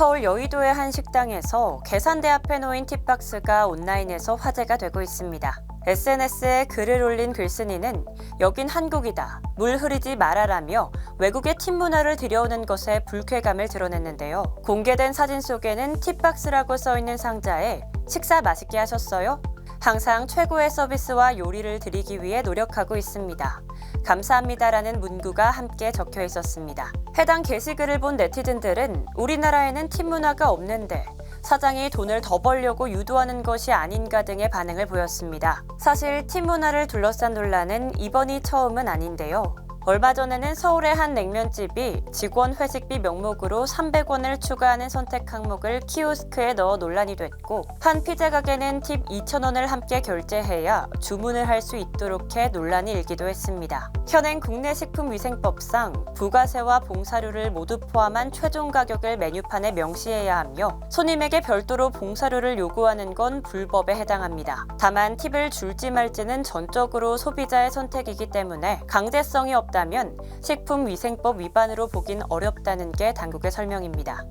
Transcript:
서울 여의도의 한 식당에서 계산대 앞에 놓인 팁박스가 온라인에서 화제가 되고 있습니다. SNS에 글을 올린 글쓴이는 여긴 한국이다. 물 흐르지 말아라며 외국의 팁 문화를 들여오는 것에 불쾌감을 드러냈는데요. 공개된 사진 속에는 팁박스라고 써 있는 상자에 식사 맛있게 하셨어요? 항상 최고의 서비스와 요리를 드리기 위해 노력하고 있습니다. 감사합니다라는 문구가 함께 적혀 있었습니다. 해당 게시글을 본 네티즌들은 우리나라에는 팁 문화가 없는데 사장이 돈을 더 벌려고 유도하는 것이 아닌가 등의 반응을 보였습니다. 사실 팁 문화를 둘러싼 논란은 이번이 처음은 아닌데요. 얼마 전에는 서울의 한 냉면집이 직원 회식비 명목으로 300원을 추가하는 선택 항목을 키오스크에 넣어 논란이 됐고 한 피자 가게는 팁 2,000원을 함께 결제해야 주문을 할 수 있도록 해 논란이 일기도 했습니다. 현행 국내 식품위생법상 부가세와 봉사료를 모두 포함한 최종 가격을 메뉴판에 명시해야 하며 손님에게 별도로 봉사료를 요구하는 건 불법에 해당합니다. 다만 팁을 줄지 말지는 전적으로 소비자의 선택이기 때문에 강제성이 없다면 식품위생법 위반으로 보긴 어렵다는 게 당국의 설명입니다.